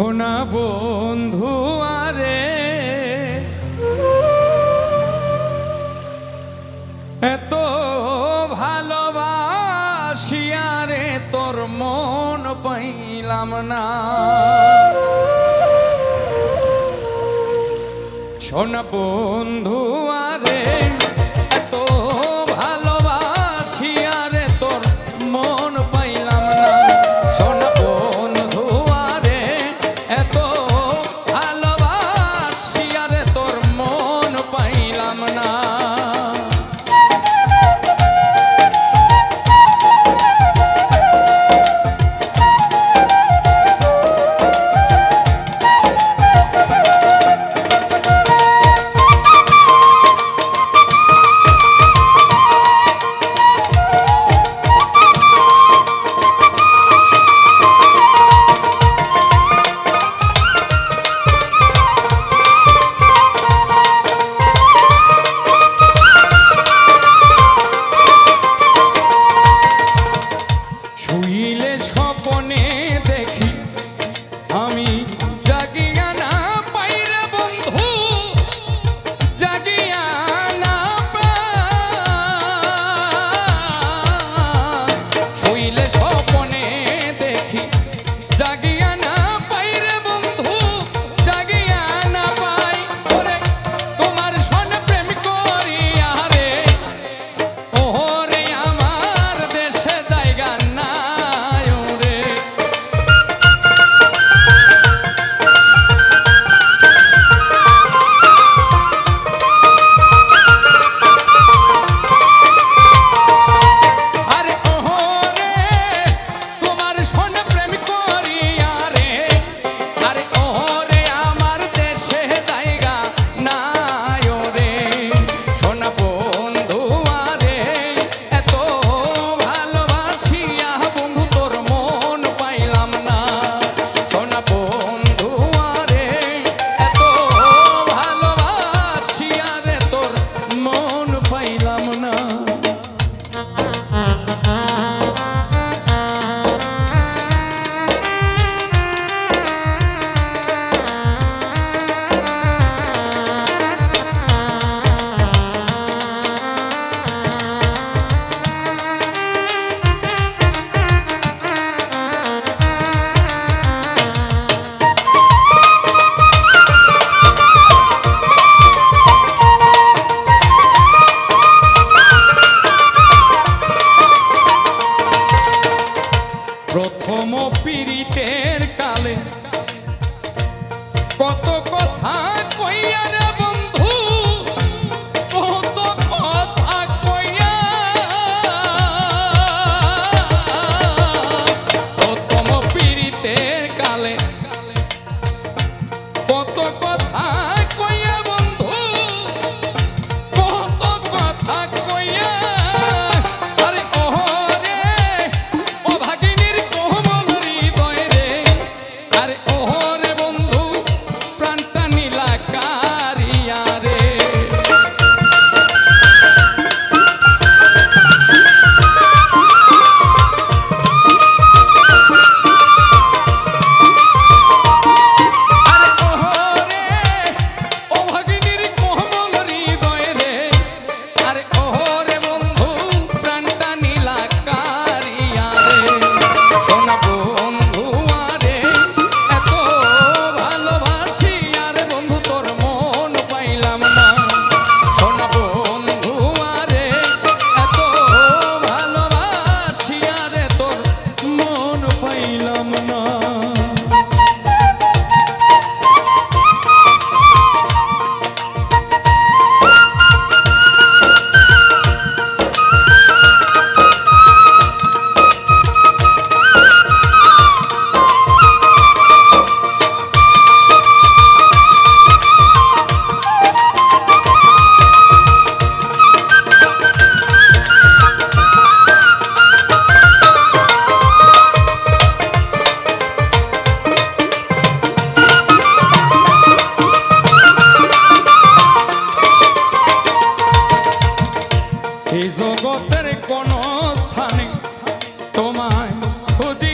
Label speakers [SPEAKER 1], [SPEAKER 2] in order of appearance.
[SPEAKER 1] দেখো বন্ধু আরে। এত ভালোবাসিয়া রে তোর মন পাইলাম না। শোনা বন্ধু কত কথা এই জগতের কোন স্থানে তোমায় খুঁজি